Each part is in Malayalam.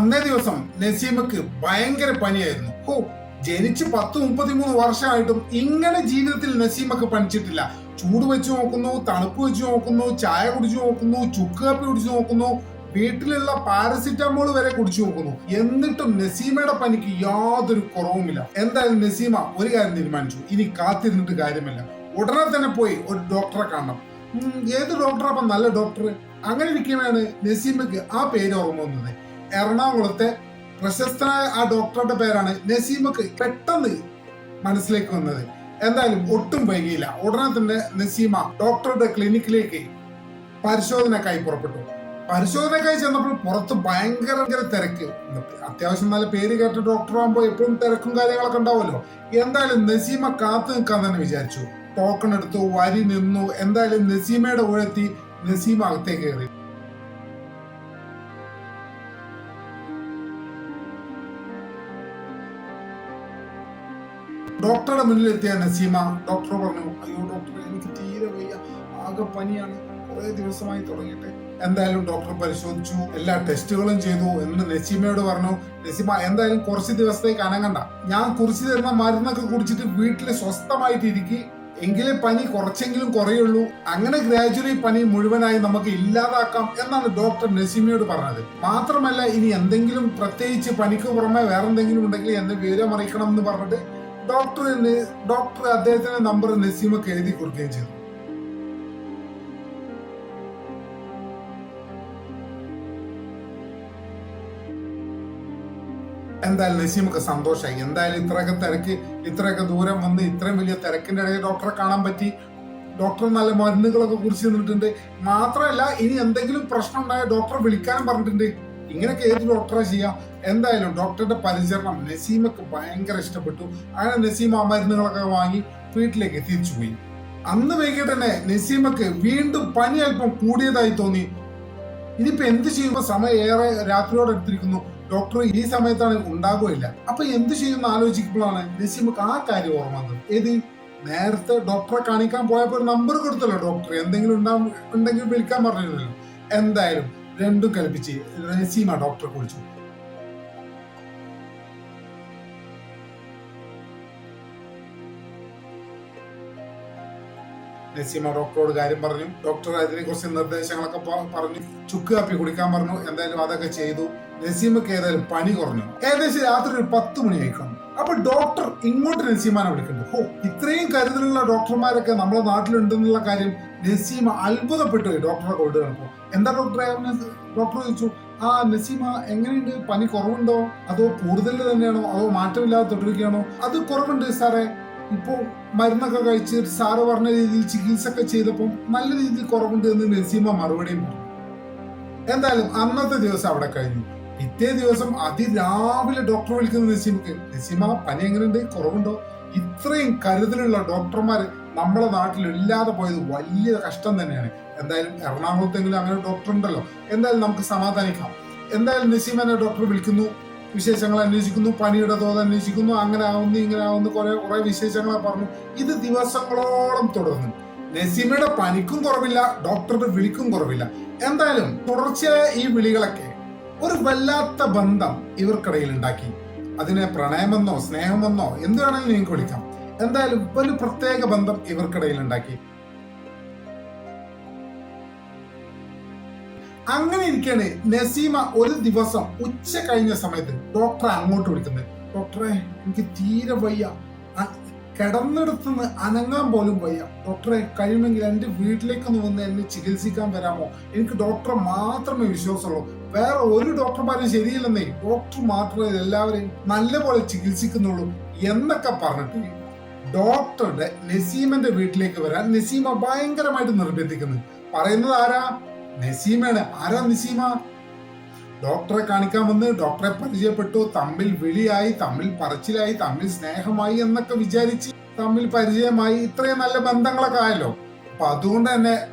അന്നേ ദിവസം നസീമക്ക് ഭയങ്കര പനിയായിരുന്നു. ഹോ ജനിച്ച് പത്ത് മുപ്പത്തിമൂന്ന് വർഷമായിട്ടും ഇങ്ങനെ ജീവിതത്തിൽ നസീമക്ക് പനിച്ചിട്ടില്ല. ചൂട് വെച്ച് നോക്കുന്നു തണുപ്പ് വെച്ച് നോക്കുന്നു ചായ കുടിച്ചു നോക്കുന്നു ചുക്ക് കാപ്പി കുടിച്ചു നോക്കുന്നു വീട്ടിലുള്ള പാരസിറ്റമോൾ വരെ കുടിച്ചു നോക്കുന്നു. എന്നിട്ടും നസീമയുടെ പനിക്ക് യാതൊരു കുറവുമില്ല. എന്തായാലും നസീമ ഒരു കാര്യം തീരുമാനിച്ചു. ഇനി കാത്തിരുന്നിട്ട് കാര്യമല്ല. ഉടനെ തന്നെ പോയി ഒരു ഡോക്ടറെ കാണണം. ഏത് ഡോക്ടറാ? നല്ല ഡോക്ടർ. അങ്ങനെ ഇരിക്കുകയാണ് നസീമക്ക് ആ പേര് ഓർമ്മ വന്നത്. എറണാകുളത്തെ പ്രശസ്തനായ ആ ഡോക്ടറുടെ പേരാണ് നസീമക്ക് പെട്ടെന്ന് മനസ്സിലേക്ക് വന്നത്. എന്തായാലും ഒട്ടും വൈകിയില്ല. ഉടനെ തന്നെ നസീമ ഡോക്ടറുടെ ക്ലിനിക്കിലേക്ക് പരിശോധനക്കായി പുറപ്പെട്ടു. പരിശോധനക്കായി ചെന്നപ്പോൾ പുറത്ത് ഭയങ്കര തിരക്ക്. അത്യാവശ്യം നല്ല പേര് കേട്ട ഡോക്ടർ ആകുമ്പോൾ എപ്പോഴും തിരക്കും കാര്യങ്ങളൊക്കെ ഉണ്ടാവുമല്ലോ. എന്തായാലും നസീമ കാത്തു നിൽക്കാൻ തന്നെ വിചാരിച്ചു. ടോക്കൺ എടുത്തു വരി നിന്നു. എന്തായാലും നസീമയുടെ ഉഴത്തി നസീമ അകത്തേക്ക് കയറി. ഡോക്ടറുടെ മുന്നിലെത്തിയ നസീമ. ഡോക്ടർ പറഞ്ഞു അയ്യോ ഡോക്ടർ എനിക്ക് തീരെ വയ്യ. ആകെ പനിയാണ്. കുറെ ദിവസമായി തുടങ്ങിയിട്ട്. എന്തായാലും ഡോക്ടർ പരിശോധിച്ചു. എല്ലാ ടെസ്റ്റുകളും ചെയ്തു. എന്ന് നസീമയോട് പറഞ്ഞു നസീമ എന്തായാലും കുറച്ച് ദിവസത്തേക്ക് അനങ്ങണ്ട. ഞാൻ കുറിച്ച് തരുന്ന മരുന്നൊക്കെ കുടിച്ചിട്ട് വീട്ടിൽ സ്വസ്ഥമായിട്ട് ഇരിക്കി എങ്കിലേ പനി കുറച്ചെങ്കിലും കുറയുള്ളൂ. അങ്ങനെ ഗ്രാജുവലി പനി മുഴുവനായി നമുക്ക് ഇല്ലാതാക്കാം എന്നാണ് ഡോക്ടർ നസീമയോട് പറഞ്ഞത്. മാത്രമല്ല ഇനി എന്തെങ്കിലും പ്രത്യേകിച്ച് പനിക്ക് പുറമെ വേറെന്തെങ്കിലും ഉണ്ടെങ്കിൽ എന്നെ വിവരം അറിയിക്കണം എന്ന് പറഞ്ഞിട്ട് ഡോക്ടർ ഡോക്ടർ അദ്ദേഹത്തിന്റെ നമ്പർ നസീമക്ക് എഴുതി കൊടുക്കുകയും ചെയ്തു. എന്തായാലും നസീമക്ക് സന്തോഷമായി എന്തായാലും ഇത്രയൊക്കെ തിരക്ക് ഇത്രയൊക്കെ ദൂരം വന്ന് ഇത്രയും വലിയ തിരക്കിന്റെ ഇടയിൽ ഡോക്ടറെ കാണാൻ പറ്റി. ഡോക്ടർ നല്ല മരുന്നുകളൊക്കെ കുറിച്ച് തന്നിട്ടുണ്ട്. മാത്രമല്ല ഇനി എന്തെങ്കിലും പ്രശ്നം ഉണ്ടായ ഡോക്ടറെ വിളിക്കാനും പറഞ്ഞിട്ടുണ്ട്. ഇങ്ങനെയൊക്കെ ഏത് ഡോക്ടറെ ചെയ്യാം? എന്തായാലും ഡോക്ടറുടെ പരിചരണം നസീമക്ക് ഭയങ്കര ഇഷ്ടപ്പെട്ടു. അങ്ങനെ നസീം ആ മരുന്നുകളൊക്കെ വാങ്ങി വീട്ടിലേക്ക് തിരിച്ചുപോയി അന്ന് വൈകിട്ട് തന്നെ നസീമക്ക് വീണ്ടും പനി അല്പം കൂടിയതായി തോന്നി. ഇനിയിപ്പോ എന്ത് ചെയ്യുമ്പോ സമയം ഏറെ രാത്രിയോടെ എടുത്തിരിക്കുന്നു? ഡോക്ടർ ഈ സമയത്താണ് ഉണ്ടാകുകയില്ല അപ്പൊ എന്ത് ചെയ്യുന്ന ആലോചിക്കുമ്പോഴാണ് നസീമക്ക് ആ കാര്യം ഓർമ്മ വന്നത്. ഏത്? നേരത്തെ ഡോക്ടറെ കാണിക്കാൻ പോയപ്പോൾ നമ്പർ കൊടുത്തല്ലോ. ഡോക്ടർ എന്തെങ്കിലും ഉണ്ടാവും ഉണ്ടെങ്കിൽ വിളിക്കാൻ പറഞ്ഞിരുന്നല്ലോ. എന്തായാലും രണ്ടും കൽപ്പിച്ച് നസീമ ഡോക്ടറെ കുളിച്ചു നസീമ ഡോക്ടറോട് കാര്യം പറഞ്ഞു. ഡോക്ടർ അതിനെ കുറിച്ച് നിർദ്ദേശങ്ങളൊക്കെ പറഞ്ഞു. ചുക്ക് കാപ്പി കുടിക്കാൻ പറഞ്ഞു. എന്തായാലും അതൊക്കെ ചെയ്തു. നസീമക്ക് ഏതായാലും പണി കുറഞ്ഞു. ഏകദേശം രാത്രി ഒരു പത്ത് മണി ആയിക്കാണു അപ്പൊ ഡോക്ടർ ഇങ്ങോട്ട് നസീമാനെ വിളിക്കുന്നുണ്ട്. ഓ ഇത്രയും കരുതലുള്ള ഡോക്ടർമാരൊക്കെ നമ്മുടെ നാട്ടിലുണ്ടെന്നുള്ള കാര്യം നസീമ അത്ഭുതപ്പെട്ടു ഡോക്ടറെ കൊണ്ട് കണ്ടപ്പോ. എന്താ ഡോക്ടറെ ഡോക്ടർ ചോദിച്ചു ആ നസീമ എങ്ങനെയുണ്ട്? പനി കുറവുണ്ടോ? അതോ കൂടുതൽ തന്നെയാണോ? അതോ മാറ്റമില്ലാതെ തുടരുകയാണോ? അത് കുറവുണ്ട് സാറേ. ഇപ്പോ മരുന്നൊക്കെ കഴിച്ച് സാറ് പറഞ്ഞ രീതിയിൽ ചികിത്സ ഒക്കെ ചെയ്തപ്പോൾ നല്ല രീതിയിൽ കുറവുണ്ട് എന്ന് നസീമ മറുപടിയും പറഞ്ഞു. എന്തായാലും അന്നത്തെ ദിവസം അവിടെ കഴിഞ്ഞു. പിറ്റേ ദിവസം അതിരാവിലെ ഡോക്ടർ വിളിക്കുന്ന നസീമക്ക് നസീമ പനി എങ്ങനെയുണ്ട്? കുറവുണ്ടോ? ഇത്രയും കരുതലുള്ള ഡോക്ടർമാർ നമ്മളെ നാട്ടിലില്ലാതെ പോയത് വലിയ കഷ്ടം തന്നെയാണ്. എന്തായാലും എറണാകുളത്തെങ്കിലും അങ്ങനെ ഡോക്ടർ ഉണ്ടല്ലോ. എന്തായാലും നമുക്ക് സമാധാനിക്കാം. എന്തായാലും നസീമനെ ഡോക്ടർ വിളിക്കുന്നു. വിശേഷങ്ങൾ അന്വേഷിക്കുന്നു. പണിയുടെ തോത് അന്വേഷിക്കുന്നു. അങ്ങനെ ആവുന്നു ഇങ്ങനെ ആവുന്നു കുറെ കുറെ വിശേഷങ്ങളെ പറഞ്ഞു. ഇത് ദിവസങ്ങളോളം തുടർന്നു. നസീമയുടെ പനിക്കും കുറവില്ല ഡോക്ടറുടെ വിളിക്കും കുറവില്ല. എന്തായാലും തുടർച്ചയായ ഈ വിളികളൊക്കെ ഒരു വല്ലാത്ത ബന്ധം ഇവർക്കിടയിൽ ഉണ്ടാക്കി. അതിനെ പ്രണയമെന്നോ സ്നേഹമെന്നോ എന്ത് വേണമെങ്കിലും നിങ്ങൾക്ക് വിളിക്കാം. എന്തായാലും ഒരു പ്രത്യേക ബന്ധം ഇവർക്കിടയിൽ ഉണ്ടാക്കി അങ്ങനെ ഇരിക്കാണ് നസീമ ഒരു ദിവസം ഉച്ച കഴിഞ്ഞ സമയത്ത് ഡോക്ടറെ അങ്ങോട്ട് വിളിക്കുന്നത്. ഡോക്ടറെ എനിക്ക് തീരെ വയ്യ. കിടന്നെടുത്ത് അനങ്ങാൻ പോലും വയ്യ. ഡോക്ടറെ കഴിയുമെങ്കിൽ എന്റെ വീട്ടിലേക്കൊന്ന് വന്ന് എന്നെ ചികിത്സിക്കാൻ വരാമോ? എനിക്ക് ഡോക്ടറെ മാത്രമേ വിശ്വാസമുള്ളൂ. വേറെ ഒരു ഡോക്ടർമാരും ശരിയില്ലെന്നേ. ഡോക്ടർ മാത്രമേ എല്ലാവരെയും നല്ലപോലെ ചികിത്സിക്കുന്നുള്ളൂ എന്നൊക്കെ പറഞ്ഞിട്ട് ഡോക്ടറുടെ നസീമന്റെ വീട്ടിലേക്ക് വരാൻ നസീമ ഭയങ്കരമായിട്ട് നിർബന്ധിക്കുന്നു. പറയുന്നത് ആരാ? നസീമയാണ്. ആരാ നസീമ? ഡോക്ടറെ കാണിക്കാൻ വന്ന് ഡോക്ടറെ പരിചയപ്പെട്ടു. തമ്മിൽ വിളിയായി തമ്മിൽ പറച്ചിലായി തമ്മിൽ സ്നേഹമായി എന്നൊക്കെ വിചാരിച്ച് തമ്മിൽ പരിചയമായി. ഇത്രയും നല്ല ബന്ധങ്ങളൊക്കെ ആയല്ലോ. അപ്പൊ അതുകൊണ്ട് തന്നെ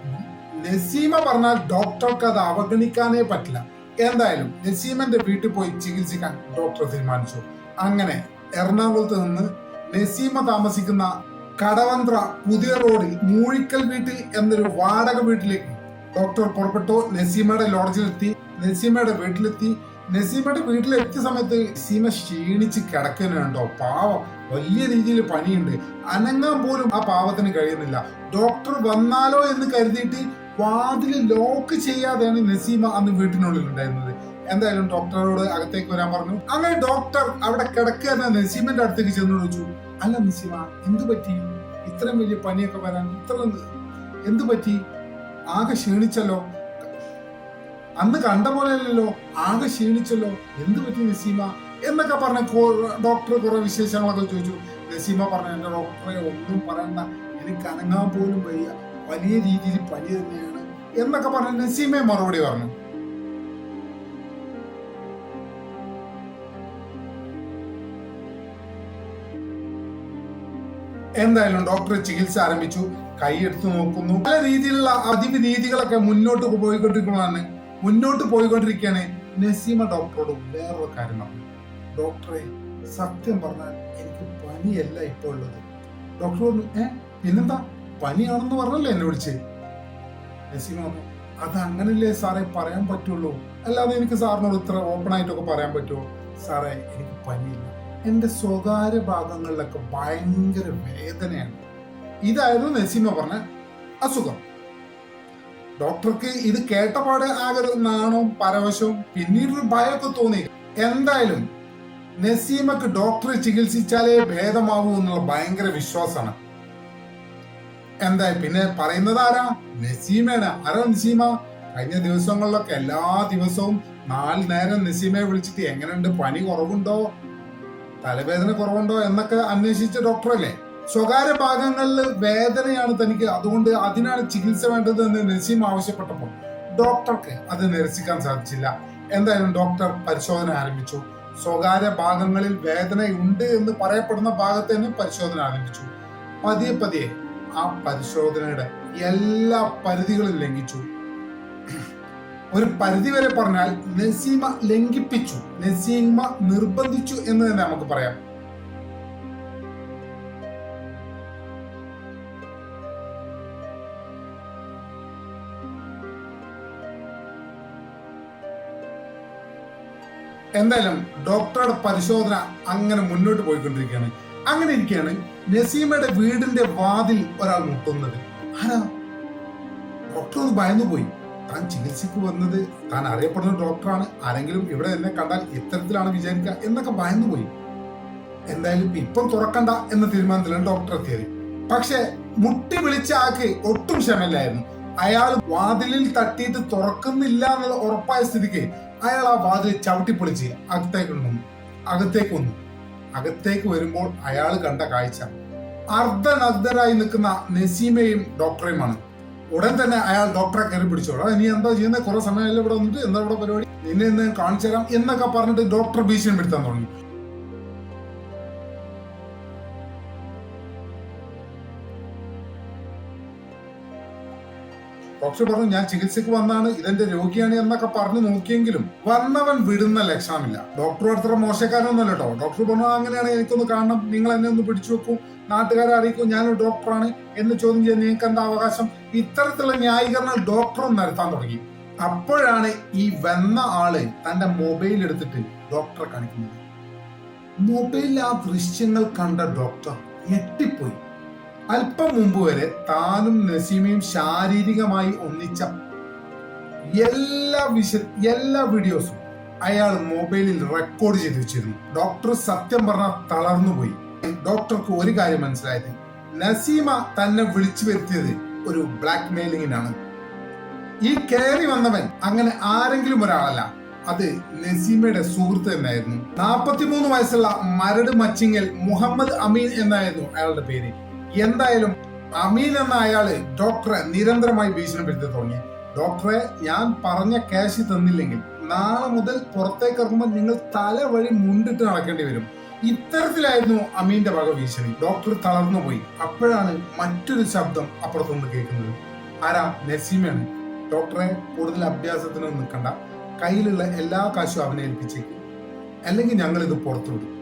നസീമ പറഞ്ഞാൽ ഡോക്ടർക്ക് അത് അവഗണിക്കാനേ പറ്റില്ല. എന്തായാലും നസീമന്റെ വീട്ടിൽ പോയി ചികിത്സിക്കാൻ ഡോക്ടർ തീരുമാനിച്ചു. അങ്ങനെ എറണാകുളത്ത് നിന്ന് നസീമ താമസിക്കുന്ന കടവന്ത്ര പുതിയ റോഡിൽ മൂഴിക്കൽ വീട്ടിൽ എന്നൊരു വാടക വീട്ടിലേക്ക് ഡോക്ടർ പുറപ്പെട്ടു. നസീമയുടെ ലോഡ്ജിലെത്തി. നസീമയുടെ വീട്ടിലെത്തി. നസീമയുടെ വീട്ടിലെത്തിയ സമയത്ത് നസീമ ക്ഷീണിച്ച് കിടക്കുന്നുണ്ടോ? പാവം. വലിയ രീതിയിൽ പണിയുണ്ട് അനങ്ങാൻ പോലും ആ പാവത്തിന് കഴിയുന്നില്ല. ഡോക്ടർ വന്നാലോ എന്ന് കരുതിയിട്ട് വാതിൽ ലോക്ക് ചെയ്യാതെയാണ് നസീമ അന്ന് വീട്ടിനുള്ളിൽ ഉണ്ടായിരുന്നത് എന്തായാലും ഡോക്ടറോട് അകത്തേക്ക് വരാൻ പറഞ്ഞു. അങ്ങനെ ഡോക്ടർ അവിടെ കിടക്കുന്ന നസീമിന്റെ അടുത്തേക്ക് ചെന്ന് ചോദിച്ചു അല്ല നസീമ എന്തു പറ്റി? ഇത്രയും വലിയ പനിയൊക്കെ വരാൻ ഇത്ര എന്തു പറ്റി? ആകെ ക്ഷീണിച്ചല്ലോ? അന്ന് കണ്ട പോലെ അല്ലല്ലോ ആകെ ക്ഷീണിച്ചല്ലോ. എന്തു പറ്റി നസീമ? എന്നൊക്കെ പറഞ്ഞ ഡോക്ടർ കുറെ വിശേഷങ്ങളൊക്കെ ചോദിച്ചു. നസീമ പറഞ്ഞു എന്റെ ഡോക്ടറെ ഒന്നും പറയണ്ട. എനിക്ക് അനങ്ങാൻ പോലും വയ്യ. വലിയ രീതിയിൽ പനി തന്നെയാണ്. എന്നൊക്കെ പറഞ്ഞ നസീമയെ മറുപടി പറഞ്ഞു. എന്തായാലും ഡോക്ടർ ചികിത്സ ആരംഭിച്ചു. കൈയെടുത്ത് നോക്കുന്നു. പല രീതിയിലുള്ള അതിവ് രീതികളൊക്കെ മുന്നോട്ട് പോയിക്കൊണ്ടിരിക്കുന്നതാണ് മുന്നോട്ട് പോയിക്കൊണ്ടിരിക്കുകയാണ് നസീമ ഡോക്ടറോട് വേറൊരു കാര്യം. പറഞ്ഞു ഡോക്ടറെ സത്യം പറഞ്ഞാൽ എനിക്ക് പനിയല്ല ഇപ്പോൾ ഉള്ളത്. ഡോക്ടർ പറഞ്ഞു ഏ പിന്നെന്താ? പനിയാണെന്ന് പറഞ്ഞല്ലേ എന്നെ വിളിച്ച്? നസീമ പറഞ്ഞു അത് അങ്ങനല്ലേ സാറേ പറയാൻ പറ്റുള്ളൂ. അല്ലാതെ എനിക്ക് സാറിനോട് ഇത്ര ഓപ്പൺ ആയിട്ടൊക്കെ പറയാൻ പറ്റുമോ? സാറേ എനിക്ക് പനിയില്ല. എന്റെ സ്വകാര്യ ഭാഗങ്ങളിലൊക്കെ ഭയങ്കര വേദനയാണ്. ഇതായിരുന്നു നസീമ പറഞ്ഞ അസുഖം. ഡോക്ടർക്ക് ഇത് കേട്ടപാട് ആകെ ഒരു നാണവും പരവശവും പിന്നീടൊരു ഭയമൊക്കെ തോന്നി. എന്തായാലും നസീമക്ക് ഡോക്ടറെ ചികിത്സിച്ചാലേ ഭേദമാവൂ എന്നുള്ള ഭയങ്കര വിശ്വാസമാണ്. എന്താ പിന്നെ പറയുന്നത് ആരാ? നസീമയാണ് ആരാ നസീമ? കഴിഞ്ഞ ദിവസങ്ങളിലൊക്കെ എല്ലാ ദിവസവും നാല് നേരം നസീമയെ വിളിച്ചിട്ട് എങ്ങനെയുണ്ട്? പനി കുറവുണ്ടോ? തലവേദന കുറവുണ്ടോ എന്നൊക്കെ അന്വേഷിച്ച ഡോക്ടറല്ലേ? സ്വകാര്യ ഭാഗങ്ങളിൽ വേദനയാണ് തനിക്ക്. അതുകൊണ്ട് അതിനാണ് ചികിത്സ വേണ്ടത് എന്ന് നസീം ആവശ്യപ്പെട്ടപ്പോൾ ഡോക്ടർക്ക് അത് നിരസിക്കാൻ സാധിച്ചില്ല. എന്തായാലും ഡോക്ടർ പരിശോധന ആരംഭിച്ചു. സ്വകാര്യ ഭാഗങ്ങളിൽ വേദന ഉണ്ട് എന്ന് പറയപ്പെടുന്ന ഭാഗത്ത് തന്നെ പരിശോധന ആരംഭിച്ചു. പതിയെ പതിയെ ആ പരിശോധനയുടെ എല്ലാ പരിധികളും ലംഘിച്ചു. ഒരു പരിധിവരെ പറഞ്ഞാൽ നസീമ ലംഘിപ്പിച്ചു നസീമ നിർബന്ധിച്ചു എന്ന് തന്നെ നമുക്ക് പറയാം. എന്തായാലും ഡോക്ടറുടെ പരിശോധന അങ്ങനെ മുന്നോട്ട് പോയിക്കൊണ്ടിരിക്കുകയാണ്. അങ്ങനെ ഇരിക്കുകയാണ് നസീമയുടെ വീടിന്റെ വാതിൽ ഒരാൾ മുട്ടുന്നത്. ആരാ? ഡോക്ടർ ഒന്ന് പോയി താൻ ചികിത്സക്ക് വന്നത് താൻ അറിയപ്പെടുന്ന ഡോക്ടറാണ്. ആരെങ്കിലും ഇവിടെ എന്നെ കണ്ടാൽ ഇത്തരത്തിലാണ് വിചാരിക്കുക എന്നൊക്കെ ഭയന്നുപോയി. എന്തായാലും ഇപ്പം തുറക്കണ്ട എന്ന തീരുമാനത്തിലാണ് ഡോക്ടർ എത്തിയത്. പക്ഷെ മുട്ടി വിളിച്ച ആക്ക് ഒട്ടും ക്ഷമയില്ലായിരുന്നു. അയാൾ വാതിലിൽ തട്ടിയിട്ട് തുറക്കുന്നില്ല എന്നുള്ള ഉറപ്പായ സ്ഥിതിക്ക് അയാൾ ആ വാതിൽ ചവിട്ടിപ്പൊളിച്ച് അകത്തേക്ക് വന്നു. അകത്തേക്ക് വന്നു. അകത്തേക്ക് വരുമ്പോൾ അയാൾ കണ്ട കാഴ്ച. അർദ്ധനഗ്ധരായി നിൽക്കുന്ന നസീമയും ഡോക്ടറെയുമാണ് ഉടൻ തന്നെ അയാൾ ഡോക്ടറെ കയറി പിടിച്ചോളാം. നീ എന്താ ചെയ്യുന്നത് കുറെ സമയമല്ലേ ഇവിടെ വന്നിട്ട്. എന്താ ഇവിടെ പരിപാടി? നിന്നെ ഇന്ന് കാണിച്ചു തരാം എന്നൊക്കെ പറഞ്ഞിട്ട് ഡോക്ടർ ഭീഷണിപ്പെടുത്താൻ തുടങ്ങി. ഡോക്ടർ പറഞ്ഞു ഞാൻ ചികിത്സക്ക് വന്നാണ് ഇതെന്റെ രോഗിയാണ് എന്നൊക്കെ പറഞ്ഞു നോക്കിയെങ്കിലും വന്നവൻ വിടുന്ന ലക്ഷണമില്ല. ഡോക്ടർ അത്ര മോശക്കാരനൊന്നുമല്ല കേട്ടോ. ഡോക്ടർ പറഞ്ഞു അങ്ങനെയാണ് എനിക്കൊന്ന് കാണണം. നിങ്ങൾ എന്നെ ഒന്ന് പിടിച്ചു വെക്കും. നാട്ടുകാരെ അറിയിക്കും. ഞാനൊരു ഡോക്ടറാണ്. എന്ന് ചോദ്യം ചെയ്യാൻ നിങ്ങൾക്ക് എന്താ അവകാശം? ഇത്തരത്തിലുള്ള ന്യായീകരണം ഡോക്ടറും നിരത്താൻ തുടങ്ങി. അപ്പോഴാണ് ഈ വന്ന ആൾ തന്റെ മൊബൈൽ എടുത്തിട്ട് ഡോക്ടറെ കാണിക്കുന്നത്. മൊബൈലിൽ ആ ദൃശ്യങ്ങൾ കണ്ട ഡോക്ടർ ഞെട്ടിപ്പോയി. അല്പം മുമ്പ് വരെ താനും നസീമയും ശാരീരികമായി ഒന്നിച്ച എല്ലാ വിശ എല്ലാ വീഡിയോസും അയാൾ മൊബൈലിൽ റെക്കോർഡ് ചെയ്ത് വെച്ചിരുന്നു. ഡോക്ടർ സത്യം പറഞ്ഞ തളർന്നുപോയി ഡോക്ടർക്ക് ഒരു കാര്യം മനസ്സിലായത് നസീമ തന്നെ വിളിച്ചു വരുത്തിയത് ഒരു ബ്ലാക്ക് മെയിലിങ്ങിനാണ് ഈ കയറി വന്നവൻ അങ്ങനെ ആരെങ്കിലും ഒരാളല്ല. അത് നസീമയുടെ സുഹൃത്ത് തന്നെയായിരുന്നു. നാൽപ്പത്തിമൂന്ന് വയസ്സുള്ള മരട് മച്ചിങ്ങൽ മുഹമ്മദ് അമീൻ എന്നായിരുന്നു അയാളുടെ പേര്. എന്തായാലും അമീൻ എന്ന അയാൾ ഡോക്ടറെ നിരന്തരമായി ഭീഷണിപ്പെടുത്തി തുടങ്ങി. ഡോക്ടറെ ഞാൻ പറഞ്ഞ ക്യാഷ് തന്നില്ലെങ്കിൽ നാളെ മുതൽ പുറത്തേക്ക് ഇറങ്ങുമ്പോൾ നിങ്ങൾ തല വഴി മുണ്ടിട്ട് നടക്കേണ്ടി വരും. ഇത്തരത്തിലായിരുന്നു അമീന്റെ വക ഭീഷണി. ഡോക്ടർ തളർന്നു പോയി. അപ്പോഴാണ് മറ്റൊരു ശബ്ദം അപ്പുറത്തുനിന്ന് കേൾക്കുന്നത്. ആരാ? നസീമയാണ്. ഡോക്ടറെ കൂടുതൽ അഭ്യാസത്തിനൊന്നും നിൽക്കണ്ട. കയ്യിലുള്ള എല്ലാ കാശും അവനെ ഏൽപ്പിച്ചേക്കും. അല്ലെങ്കിൽ ഞങ്ങൾ ഇത് പുറത്തുവിടും.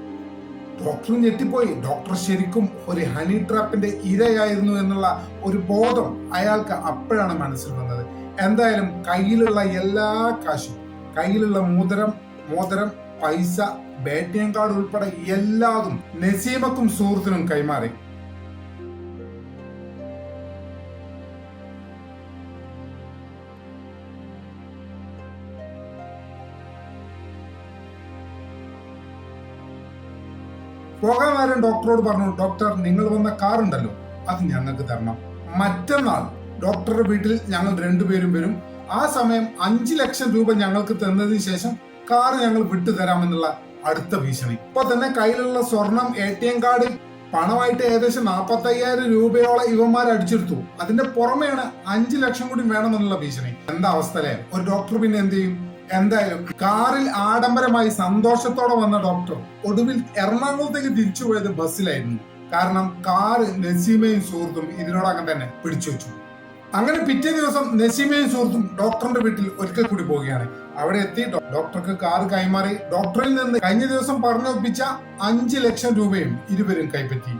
ഡോക്ടർ ഞെട്ടിപ്പോയി. ഡോക്ടർ ശരിക്കും ഒരു ഹണി ട്രാപ്പിന്റെ ഇരയായിരുന്നു എന്നുള്ള ഒരു ബോധം അയാൾക്ക് അപ്പോഴാണ് മനസ്സിൽ വന്നത്. എന്തായാലും കയ്യിലുള്ള എല്ലാ കാശും കയ്യിലുള്ള മൂതരം മോതിരം പൈസ എ കാർഡ് ഉൾപ്പെടെ എല്ലാതും നസീമക്കും സുഹൃത്തിനും കൈമാറി. പോകാൻ നേരം ഡോക്ടറോട് പറഞ്ഞു ഡോക്ടർ നിങ്ങൾ വന്ന കാർ ഉണ്ടല്ലോ അത് ഞങ്ങൾക്ക് തരണം. മറ്റന്നാൾ ഡോക്ടറുടെ വീട്ടിൽ ഞങ്ങൾ രണ്ടുപേരും വരും. ആ സമയം അഞ്ചു ലക്ഷം രൂപ ഞങ്ങൾക്ക് തന്നതിന് ശേഷം കാർ ഞങ്ങൾ വിട്ടു തരാമെന്നുള്ള അടുത്ത ഭീഷണി. ഇപ്പൊ തന്നെ കയ്യിലുള്ള സ്വർണം എ ടി എം കാർഡ് പണമായിട്ട് ഏകദേശം നാൽപ്പത്തി അയ്യായിരം രൂപയോളം ഇവന്മാർ അടിച്ചെടുത്തു. അതിന്റെ പുറമെയാണ് അഞ്ചു ലക്ഷം കൂടി വേണമെന്നുള്ള ഭീഷണി. എന്താ അവസ്ഥ അല്ലേ? ഒരു ഡോക്ടർ പിന്നെ എന്ത് ചെയ്യും? എന്തായാലും കാറിൽ ആഡംബരമായി സന്തോഷത്തോടെ വന്ന ഡോക്ടർ ഒടുവിൽ എറണാകുളത്തേക്ക് തിരിച്ചു പോയത് ബസ്സിലായിരുന്നു. കാരണം കാറ് നസീമയും സുഹൃത്തും ഇതിനോടകം തന്നെ പിടിച്ചു വെച്ചു. അങ്ങനെ പിറ്റേ ദിവസം നസീമയും സുഹൃത്തും ഡോക്ടറിന്റെ വീട്ടിൽ ഒരിക്കൽ കൂടി പോവുകയാണ്. അവിടെ എത്തി ഡോക്ടർക്ക് കാർ കൈമാറി. ഡോക്ടറിൽ നിന്ന് കഴിഞ്ഞ ദിവസം പറഞ്ഞൊപ്പിച്ച അഞ്ച് ലക്ഷം രൂപയും ഇരുവരും കൈപ്പറ്റി.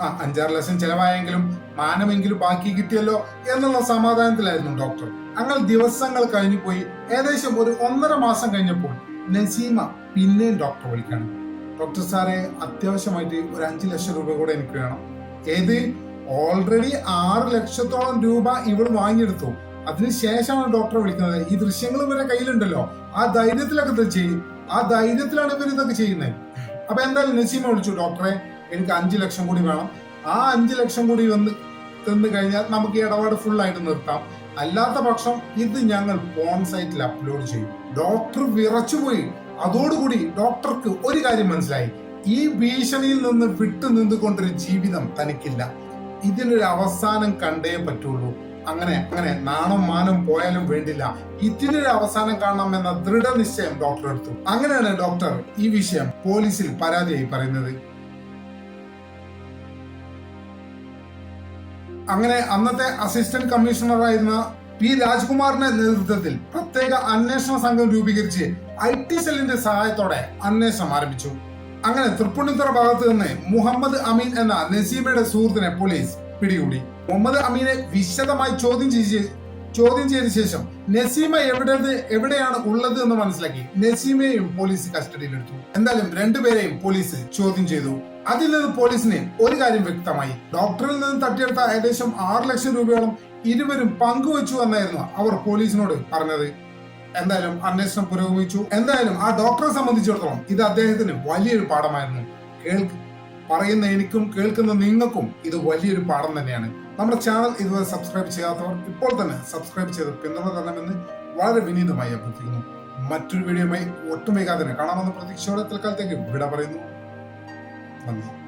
ആ അഞ്ചാറ് ലക്ഷം ചെലവായെങ്കിലും മാനമെങ്കിലും ബാക്കി കിട്ടിയല്ലോ എന്നുള്ള സമാധാനത്തിലായിരുന്നു ഡോക്ടർ അങ്ങനെ ദിവസങ്ങൾ കഴിഞ്ഞു പോയി. ഏകദേശം ഒരു ഒന്നര മാസം കഴിഞ്ഞപ്പോൾ നസീമ പിന്നെയും ഡോക്ടർ വിളിക്കാണ് ഡോക്ടർ സാറെ അത്യാവശ്യമായിട്ട് ഒരു അഞ്ച് ലക്ഷം രൂപ കൂടെ എനിക്ക് വേണം. ഏത്? ഓൾറെഡി ആറ് ലക്ഷത്തോളം രൂപ ഇവൾ വാങ്ങിയെടുത്തു. അതിനുശേഷമാണ് ഡോക്ടറെ വിളിക്കുന്നത്. ഈ ദൃശ്യങ്ങൾ ഇവരെ കയ്യിലുണ്ടല്ലോ. ആ ധൈര്യത്തിലൊക്കെ ഇത് ചെയ്യും ആ ധൈര്യത്തിലാണ് ഇവർ ഇതൊക്കെ ചെയ്യുന്നത്. അപ്പൊ എന്തായാലും നസീമ വിളിച്ചു ഡോക്ടറെ എനിക്ക് അഞ്ച് ലക്ഷം കൂടി വേണം. ആ അഞ്ച് ലക്ഷം കൂടി വന്ന് തന്നു കഴിഞ്ഞാൽ നമുക്ക് ഇടപാട് ഫുൾ ആയിട്ട് നിർത്താം. അല്ലാത്ത പക്ഷം ഇത് ഞങ്ങൾ പോൺ സൈറ്റിൽ അപ്ലോഡ് ചെയ്യും ഡോക്ടർ വിറച്ചുപോയി അതോടുകൂടി ഡോക്ടർക്ക് ഒരു കാര്യം മനസ്സിലായി. ഈ ഭീഷണിയിൽ നിന്ന് വിട്ടു നിന്നുകൊണ്ടൊരു ജീവിതം തനിക്കില്ല. ഇതിനൊരു അവസാനം കണ്ടേ പറ്റുള്ളൂ. അങ്ങനെ അങ്ങനെ നാണം മാനം പോയാലും വേണ്ടില്ല. ഇതിനൊരു അവസാനം കാണണം എന്ന ദൃഢനിശ്ചയം ഡോക്ടർ എടുത്തു. അങ്ങനെയാണ് ഡോക്ടർ ഈ വിഷയം പോലീസിൽ പരാതിയായി പറയുന്നത്. അങ്ങനെ അന്നത്തെ അസിസ്റ്റന്റ് കമ്മീഷണറായിരുന്ന പി രാജ്കുമാറിന്റെ നേതൃത്വത്തിൽ പ്രത്യേക അന്വേഷണ സംഘം രൂപീകരിച്ച് ഐ ടി സെല്ലിന്റെ സഹായത്തോടെ അന്വേഷണം ആരംഭിച്ചു. അങ്ങനെ തൃപ്പൂണിത്തുറ ഭാഗത്ത് നിന്ന് മുഹമ്മദ് അമീൻ എന്ന നസീമയുടെ സുഹൃത്തിനെ പോലീസ് പിടികൂടി. മുഹമ്മദ് അമീനെ വിശദമായി ചോദ്യം ചെയ്ത് ചോദ്യം ചെയ്ത ശേഷം നസീമ എവിടെ എവിടെയാണ് ഉള്ളത് എന്ന് മനസ്സിലാക്കി നസീമയെയും പോലീസ് കസ്റ്റഡിയിലെടുത്തു. എന്തായാലും രണ്ടുപേരെയും പോലീസ് ചോദ്യം ചെയ്തു. അതിൽ നിന്ന് പോലീസിന് ഒരു കാര്യം വ്യക്തമായി. ഡോക്ടറിൽ നിന്ന് തട്ടിയെടുത്ത ഏകദേശം ആറ് ലക്ഷം രൂപയോളം ഇരുവരും പങ്കുവച്ചു എന്നായിരുന്നു അവർ പോലീസിനോട് പറഞ്ഞത്. എന്തായാലും അന്വേഷണം പുരോഗമിച്ചു. എന്തായാലും ആ ഡോക്ടറെ സംബന്ധിച്ചിടത്തോളം ഇത് അദ്ദേഹത്തിന് വലിയൊരു പാഠമായിരുന്നു. കേൾക്ക് പറയുന്ന എനിക്കും കേൾക്കുന്ന നിങ്ങൾക്കും ഇത് വലിയൊരു പാഠം തന്നെയാണ്. നമ്മുടെ ചാനൽ ഇതുവരെ സബ്സ്ക്രൈബ് ചെയ്യാത്തവർ ഇപ്പോൾ തന്നെ സബ്സ്ക്രൈബ് ചെയ്ത് പിന്തുണ തരണമെന്ന് വളരെ വിനീതമായി അഭ്യർത്ഥിക്കുന്നു. മറ്റൊരു വീഡിയോയുമായി ഒട്ടും വൈകാതെ കാണാമെന്ന പ്രതീക്ഷയോടെ തൽക്കാലത്തേക്ക് വിട പറയുന്നു. Amén.